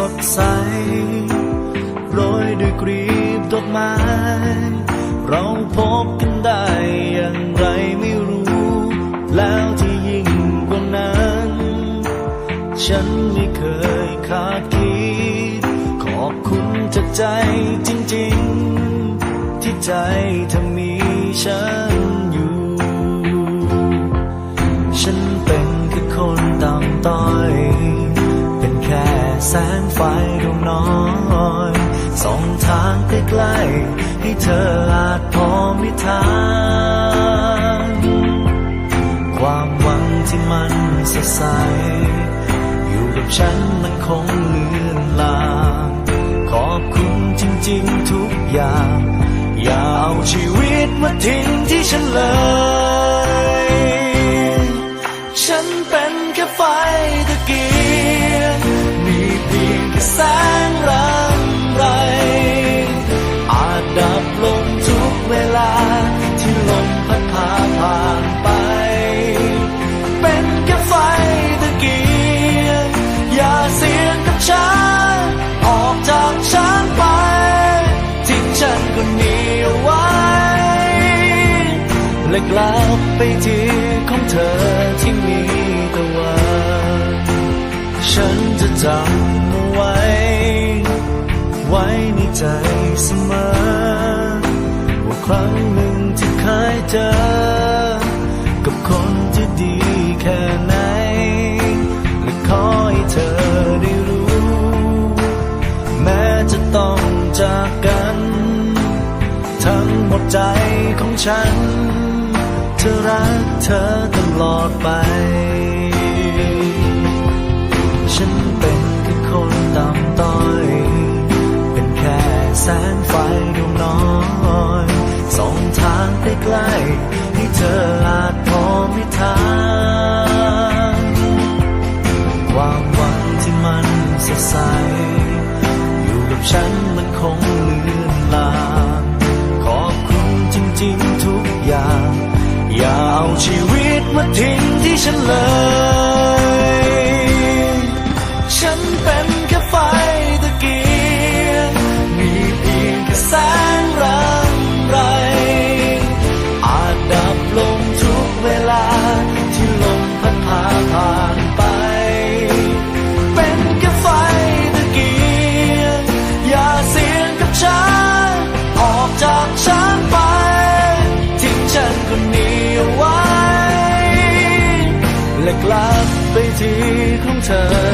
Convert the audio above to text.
สดใส โรยด้วยกรีบดอกไม้ เราพบกันได้อย่างไรไม่รู้ แล้วที่ยิ่งกว่านั้น ฉันไม่เคยคาดคิด ขอบคุณจากใจจริง ๆ ที่ใจเธามีฉัน งไฟดวงน้อยส่องทางใกล้ๆให้เธออาจพอมีทางความหวังที่มันสดใส อยู่กับฉันมันคงเลือนลางขอบคุณจริงๆทุกอย่าง อย่าเอาชีวิตมาทิ้งที่ฉันเลย แสงรำไร อาจดับลงทุกเวลาที่ลมพัดพาผ่านไป เป็นแค่ไฟตะเกียงอย่าเสียงกับฉัน ออกจากฉันไป ทิ้งฉันคนนี้เอาไว้ และกลับไปที่ของเธอที่มีตะวันฉันจะจำ ครั้งหนึ่งที่เคยเจอ กับคนที่ดีแค่ไหน และขอให้เธอได้รู้ แม้จะต้องจากกัน ทั้งหมดใจของฉัน จะรักเธอตลอดไป กล้ให้เธออาจพอมีทางความหวังที่มันสดใส อยู่กับฉันมันคงเลือนลางขอบคุณจริง ๆ ทุกอย่าง อย่าเอาชีวิตมาทิ้งที่ฉันเลย ไ